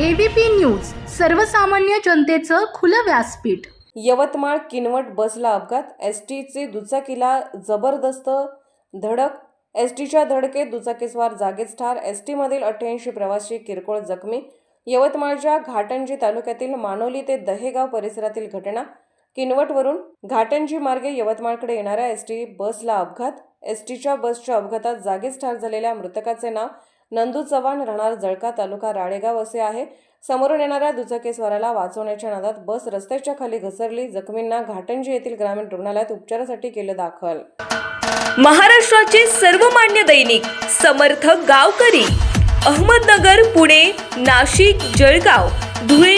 ABP news सर्वसामान्य जनतेचं खुलं व्यासपीठ. यवतमाळ किनवट बसला अपघात. एस टीचे दुचाकीला जबरदस्त धडक. एस टीच्या धडकेत दुचाकीस्वार जागीच ठार. एस टीमधील अठ्ठ्याऐंशी प्रवासी किरकोळ जखमी. यवतमाळच्या घाटंजी तालुक्यातील मानोली ते दहेगाव परिसरातील घटना. किनवटवरून घाटंजी मार्गे यवतमाळकडे येणाऱ्या एस टी बसला अपघात. एस टीच्या बसच्या अपघातात जागीच ठार झालेल्या मृतकाचे नाव नंदू चव्हाण राहणार जळका तालुका राळेगाव असे आहे. समोरून येणाऱ्या दुचाकीस्वाराला वाचवण्याच्या नादात बस रस्त्याच्या खाली घसरली. जखमींना घाटंजी येथील ग्रामीण रुग्णालयात उपचारासाठी केलं दाखल. महाराष्ट्राचे सर्वमान्य दैनिक समर्थ गावकरी अहमदनगर पुणे नाशिक जळगाव धुळे